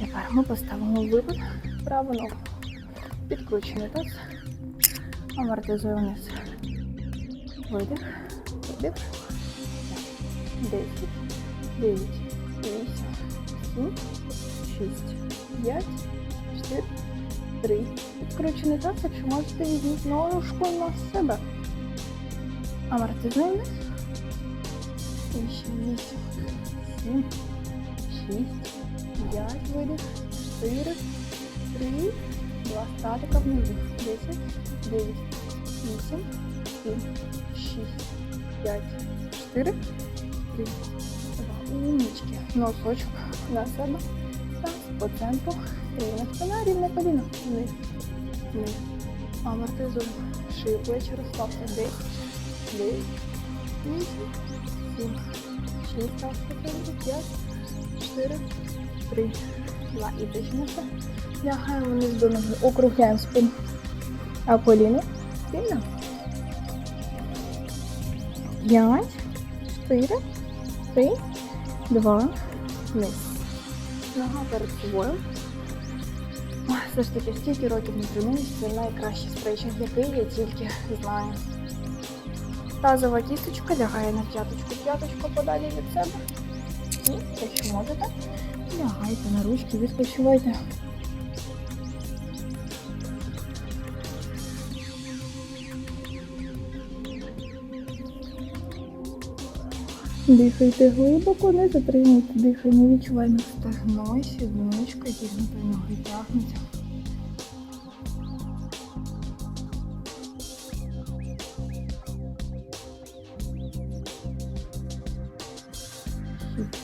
Тепер ми поставимо випад праву ногу. Підкручений таз. Амортизуємо вниз. Видих. Видих. 10, 9, 8, 7, 6, 5, 4, 3. Підкручений таз, якщо можете візьміть ножку на себе. Амортизуємо вниз. І ще 8, 7, 6, 5, видих, 4, 3, 2, статика внизу, 10, 9, 8, 7, 6, 5, 4, 3, 2, умнички, носочок на себе, таз по центру, рівна спина, рівне коліно, вниз, вниз, амортизуємо, шию, плечі розслабте, 10, 9, 8, 7, 6, таз по центру, 5, 4, 3, 2 і тиснемося. Лягаємо вниз до ноги, округляємо спину. А коліно спільно. 5, 4, 3, 2, вниз. Нога перед собою. Все ж таки, стільки років не тренуюсь, це найкращий стрейчинг, який я тільки знаю. Тазова кісточка лягає на п'яточку, п'яточку подалі від себе. І, якщо можете, лягайте на ручки, відпочивайте. Дихайте глибоко, не затримуйте дихання, відчуваємо стегно, сідничка, зігнутої ноги тягнеться.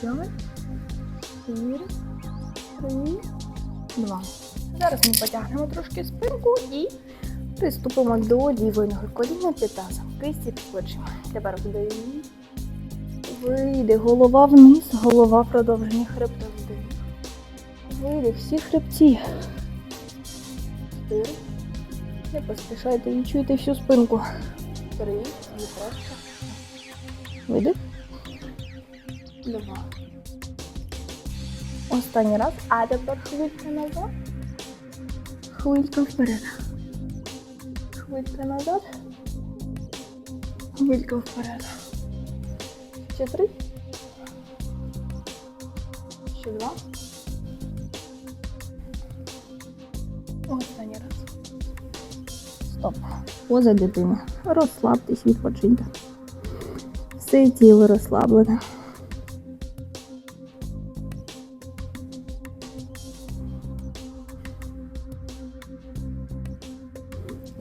П'ять, чотири, три, два. Зараз ми потягнемо трошки спинку і приступимо до лівої ноги. Коліна під кисті під. Тепер вдих. Вийде, голова вниз, голова продовження хребта вдих. Вийде всі хребці. Чотири. Не поспішайте, відчуйте всю спинку. Три. І просто. Видих. Два. Останній раз. А тепер хвилька назад. Хвилька вперед. Хвилька назад. Хвилька вперед. Ще три. Ще два. Останній раз. Стоп. Поза дитини. Розслабтесь, відпочиньте. Все тіло розслаблене.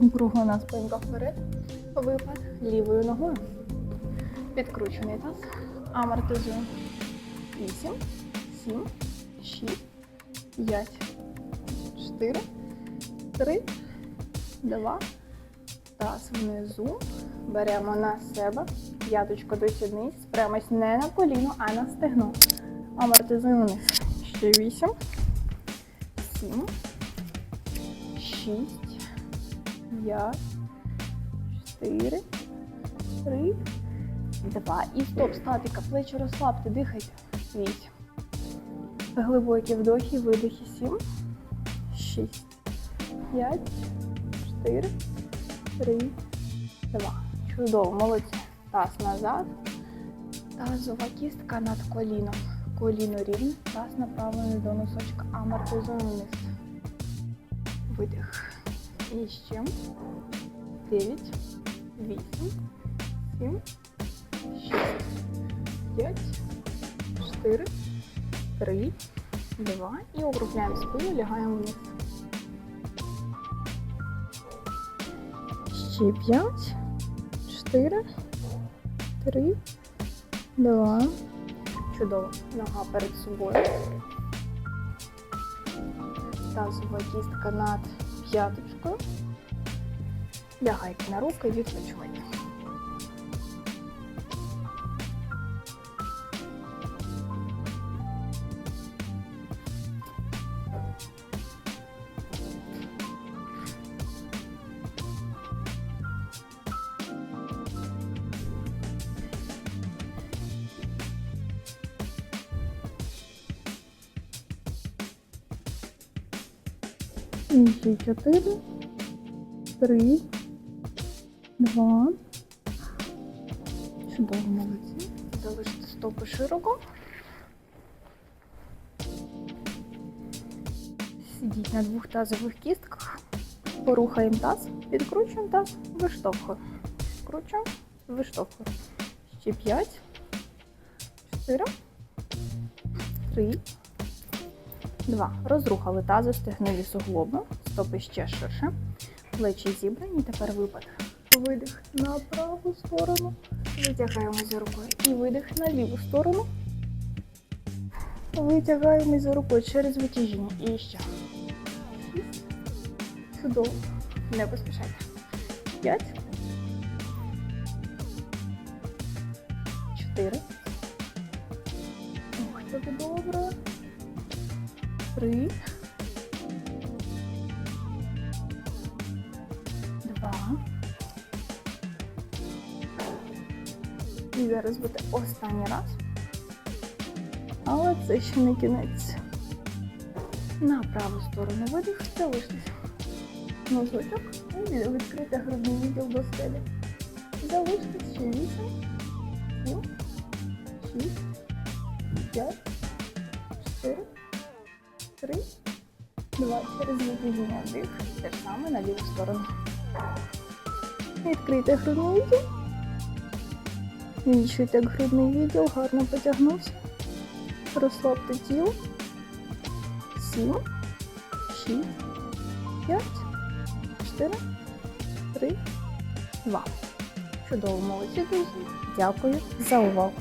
Округлена спинка вперед. Випад лівою ногою. Підкручений таз. Амортизуємо. 8, 7, 6, 5, 4, 3, 2. Таз внизу. Беремо на себе. П'яточку до сідниць. Спремось не на коліно, а на стегно. Амортизуємо вниз. Ще 8, 7, 6, 5, 4, 3, Два. І стоп, статика. Плечі розслабте, дихайте. Вісім. Глибокі вдохи, видихи. Сім. Шість. П'ять. Чотири. Три. Два. Чудово, молодці. Таз назад. Тазова кістка над коліном. Коліно рівне. Таз направлений до носочка. Амортизуємо вниз. Видих. І ще. Дев'ять. Вісім. Сім. 6, 5, 4, 3, 2. І округляємо спину, лягаємо вниз. Ще 5, 4, 3, 2. Чудово. Нога перед собою. Тазова кістка над п'яточкою. Лягайте на руки, відпочивайте. І ще чотири, три, два. Чудово, молодці. Залиште стопи широко. Сидіть на двох тазових кістках. Порухаємо таз, підкручуємо таз, виштовхуємо. Кручуємо, виштовхуємо. Ще п'ять, чотири, три, два. Розрухали тазу, стегнові суглоби, стопи ще ширше, плечі зібрані. Тепер випад. Видих на праву сторону. Витягаємося рукою. І видих на ліву сторону. Витягаємося рукою через витяжіння. І ще. Чудово. Не поспішайте. П'ять. Чотири. Ох, це добре. Три. Два. І зараз буде останній раз. Але це ще не кінець. На праву сторону видих, залишитися. Носочок і відкрити грудний відділ до стелі. Залишитись ще 8, 7, 6, 5, 4, 3, 2. Через витяжіння вдих. Те ж саме на ліву сторону. Відкрийте грудний відділ. Відчуйте, як грудний відділ гарно потягнувся. Розслабте тіло. Сім, шість, п'ять, чотири, три, два. Чудово, молодці, друзі. Дякую за увагу.